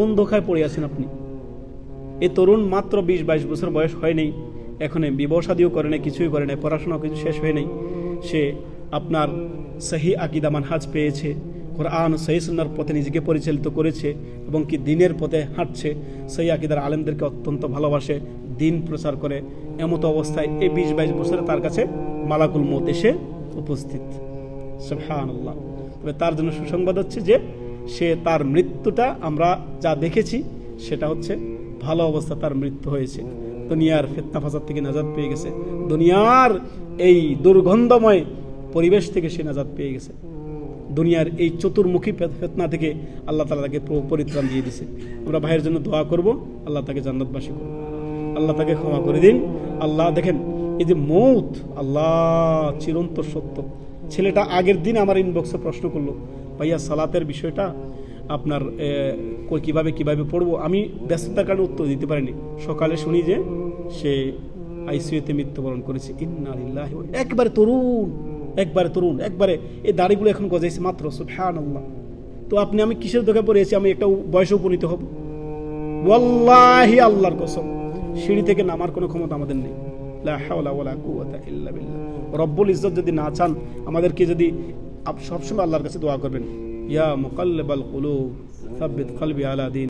কোন ধোকায় পড়ে আছেন আপনি। এই তরুণ মাত্র বিশ বাইশ বছর বয়স হয়নি এখন বিবাহ শাদিও করে নাই, কিছুই করে নাই, পড়াশোনাও কিছু শেষ হয় নাই। সে আপনার সহি আকিদা মানহাজ পেয়েছে, কোরআন, সহি সুন্নার পথে নিজেকে পরিচালিত করেছে এবং কি দিনের পথে হাঁটছে সেই আকিদার আলেমদেরকে অত্যন্ত ভালোবাসে, দিন প্রচার করে। এমতো অবস্থায় এই বিশ বাইশ বছরে তার কাছে মালাকুল মত এসে উপস্থিত। সুবহানাল্লাহ। তবে তার জন্য সুসংবাদ হচ্ছে যে সে তার মৃত্যুটা আমরা যা দেখেছি, সেটা হচ্ছে ভালো অবস্থা তার মৃত্যু হয়েছে। দুনিয়ার ফেতনা ফাসাদ থেকে নাজাদ পেয়ে গেছে। দুনিয়ার এই দুর্গন্ধময় পরিবেশ থেকে সে নাজাদ পেয়ে গেছে। দুনিয়ার এই চতুর্মুখী ফেত- ফেতনা থেকে আল্লাহ তালা তাকে পরিত্রাণ দিয়ে দিছে। আমরা ভাইয়ের জন্য দোয়া করব, আল্লাহ তাকে জান্নাতবাসী করব আল্লাহ তাকে ক্ষমা করে দিন। আল্লাহ দেখেন এই যে মৌত, আল্লাহ চিরন্তর সত্য। ছেলেটা আগের দিন আমার ইনবক্সে প্রশ্ন করল, ভাইয়া, সালাতের বিষয়টা আপনার কীভাবে কীভাবে পড়ব? আমি ব্যস্ততার কারণে উত্তর দিতে পারিনি। সকালে শুনি যে সে আইসিইউতে মৃত্যুবরণ করেছে। ইন্না লিল্লাহি ওয়া- একবারে তরুণ একবারে তরুণ, একবারে এই দাড়িগুলো এখন গজাইছে মাত্র সুবহান আল্লাহ তো আপনি, আমি কিসের দোকানে পড়েছি আমি একটা বয়সে উপনীত হব। ওয়াল্লাহি আল্লাহর কসম, সিঁড়ি থেকে নামার কোনো ক্ষমতা আমাদের নেই। রব্বুল ইজ্জত যদি না চান, আমাদেরকে যদি সবসময় আল্লাহর কাছে দোয়া করবেন। ইয়া মোকাল্লেবাল কুলু সাব্বিত কলবি আলা দিন।